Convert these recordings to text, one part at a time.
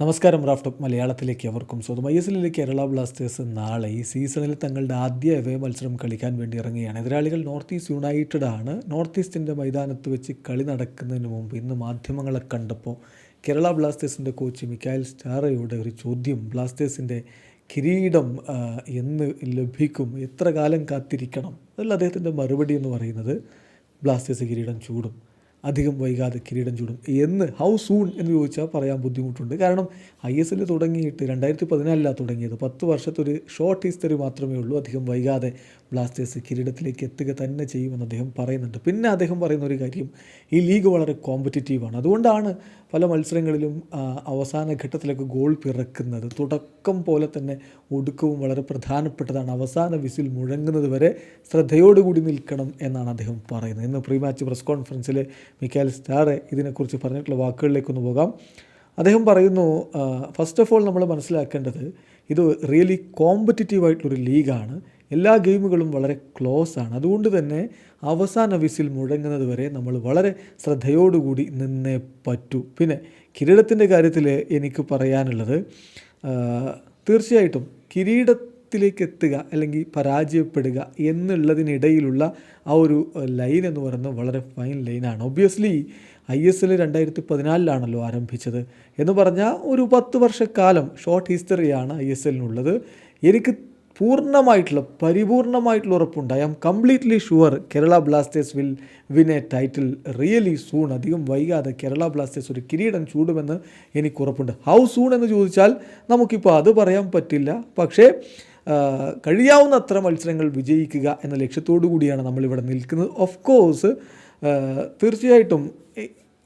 നമസ്കാരം റാഫ്റ്റോക്ക് മലയാളത്തിലേക്ക് അവർക്കും സ്വന്തം ഐ എസ് എല്ലിലെ കേരള ബ്ലാസ്റ്റേഴ്സ് നാളെ ഈ സീസണിൽ തങ്ങളുടെ ആദ്യ എവേ മത്സരം കളിക്കാൻ വേണ്ടി ഇറങ്ങുകയാണ്. എതിരാളികൾ നോർത്ത് ഈസ്റ്റ് യുണൈറ്റഡ് ആണ്. നോർത്ത് ഈസ്റ്റിന്റെ മൈതാനത്ത് വെച്ച് കളി നടക്കുന്നതിന് മുമ്പ് ഇന്ന് മാധ്യമങ്ങളെ കണ്ടപ്പോൾ കേരള ബ്ലാസ്റ്റേഴ്സിന്റെ കോച്ച് മിക്കായൽ സ്റ്റാറയോട് ഒരു ചോദ്യം ബ്ലാസ്റ്റേഴ്സിന്റെ കിരീടം എന്ന് ലഭിക്കും? എത്ര കാലം കാത്തിരിക്കണം? അതല്ല അദ്ദേഹത്തിന്റെ മറുപടി എന്ന് പറയുന്നത് ബ്ലാസ്റ്റേഴ്സ് കിരീടം ചൂടും. അധികം വൈകാതെ കിരീടം ചൂടും. എന്ന് ഹൗ സൂൺ എന്ന് ചോദിച്ചാൽ പറയാൻ ബുദ്ധിമുട്ടുണ്ട്. കാരണം ഐ എസ് എൽ തുടങ്ങിയിട്ട് രണ്ടായിരത്തി പതിനാലിലാണ് തുടങ്ങിയത്. പത്ത് വർഷത്തെ ഒരു ഷോർട്ട് ഹിസ്റ്ററി മാത്രമേ ഉള്ളൂ. അധികം വൈകാതെ ബ്ലാസ്റ്റേഴ്സ് കിരീടത്തിലേക്ക് എത്തുക തന്നെ ചെയ്യുമെന്ന് അദ്ദേഹം പറയുന്നുണ്ട്. പിന്നെ അദ്ദേഹം പറയുന്ന ഒരു കാര്യം ഈ ലീഗ് വളരെ കോമ്പറ്റീറ്റീവാണ് അതുകൊണ്ടാണ് പല മത്സരങ്ങളിലും അവസാന ഘട്ടത്തിലൊക്കെ ഗോൾ പിറക്കുന്നത്. തുടക്കം പോലെ തന്നെ ഒടുക്കവും വളരെ പ്രധാനപ്പെട്ടതാണ്. അവസാന വിസിൽ മുഴങ്ങുന്നത് വരെ ശ്രദ്ധയോടുകൂടി നിൽക്കണം എന്നാണ് അദ്ദേഹം പറയുന്നത്. ഇന്ന് പ്രീ മാച്ച് പ്രസ് കോൺഫറൻസിൽ മിക്കാൽ സ്റ്റാറെ ഇതിനെക്കുറിച്ച് പറഞ്ഞിട്ടുള്ള വാക്കുകളിലേക്കൊന്ന് പോകാം. അദ്ദേഹം പറയുന്നു ഫസ്റ്റ് ഓഫ് ഓൾ നമ്മൾ മനസ്സിലാക്കേണ്ടത് ഇത് റിയലി കോമ്പറ്റിറ്റീവ് ആയിട്ടുള്ളൊരു ലീഗാണ്. എല്ലാ ഗെയിമുകളും വളരെ ക്ലോസ് ആണ്. അതുകൊണ്ട് തന്നെ അവസാന വിസിൽ മുഴങ്ങുന്നത് വരെ നമ്മൾ വളരെ ശ്രദ്ധയോടുകൂടി നിന്നേ പറ്റൂ. പിന്നെ കിരീടത്തിന്റെ കാര്യത്തിൽ എനിക്ക് പറയാനുള്ളത് തീർച്ചയായിട്ടും തീർച്ചയായിട്ടും കിരീടത്തിലേക്ക് എത്തുക അല്ലെങ്കിൽ പരാജയപ്പെടുക എന്നുള്ളതിനിടയിലുള്ള ആ ഒരു ലൈൻ എന്ന് പറയുന്നത് വളരെ ഫൈൻ ലൈനാണ് ഒബ്വിയസ്ലി ഐ എസ് എൽ രണ്ടായിരത്തി പതിനാലിലാണല്ലോ ആരംഭിച്ചത്. എന്ന് പറഞ്ഞാൽ ഒരു പത്ത് വർഷക്കാലം ഷോർട്ട് ഹിസ്റ്ററിയാണ് ഐ എസ് എല്ലിനുള്ളത് എനിക്ക് പൂർണമായിട്ടുള്ള പരിപൂർണമായിട്ടുള്ള ഉറപ്പുണ്ട്. I am completely sure Kerala Blasters will win a title really soon അധികം വൈകാതെ കേരള ബ്ലാസ്റ്റേഴ്സ് ഒരു കിരീടം ചൂടുമെന്ന് എനിക്ക് ഉറപ്പുണ്ട്. ഹൗ സൂൺ എന്ന് ചോദിച്ചാൽ നമുക്കിപ്പോൾ അത് പറയാൻ പറ്റില്ല. പക്ഷേ കഴിയാവുന്നത്ര മത്സരങ്ങൾ വിജയിക്കുക എന്ന ലക്ഷ്യത്തോടു കൂടിയാണ് നമ്മളിവിടെ നിൽക്കുന്നത്. ഓഫ് കോഴ്സ് തീർച്ചയായിട്ടും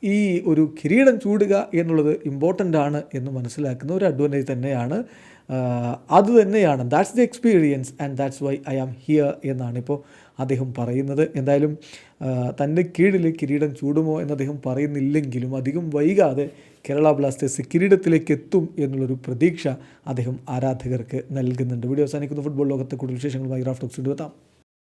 ഈ- ഒരു കിരീടം ചൂടുക എന്നുള്ളത് ഇമ്പോർട്ടന്റ് ആണ് എന്ന് മനസ്സിലാക്കുന്ന ഒരു അഡ്വാന്റേജ് തന്നെയാണ്. അത് തന്നെയാണ്. That's the experience and that's why I am here എന്നാണ് ഇപ്പോൾ അദ്ദേഹം പറയുന്നത്. എന്തായാലും തന്റെ കീഴിൽ കിരീടം ചൂടുമോ എന്ന് അദ്ദേഹം പറയുന്നില്ലെങ്കിലും അധികം വൈകാതെ കേരള ബ്ലാസ്റ്റേഴ്സ് കിരീടത്തിലേക്ക് എത്തും എന്നുള്ളൊരു പ്രതീക്ഷ അദ്ദേഹം ആരാധകർക്ക് നൽകുന്നുണ്ട്. വീഡിയോ അവസാനിക്കുന്ന. ഫുട്ബോൾ ലോകത്തെ കൂടുതൽ വിശേഷങ്ങളുമായി റാഫ്റ്റോക്സ് എത്താം.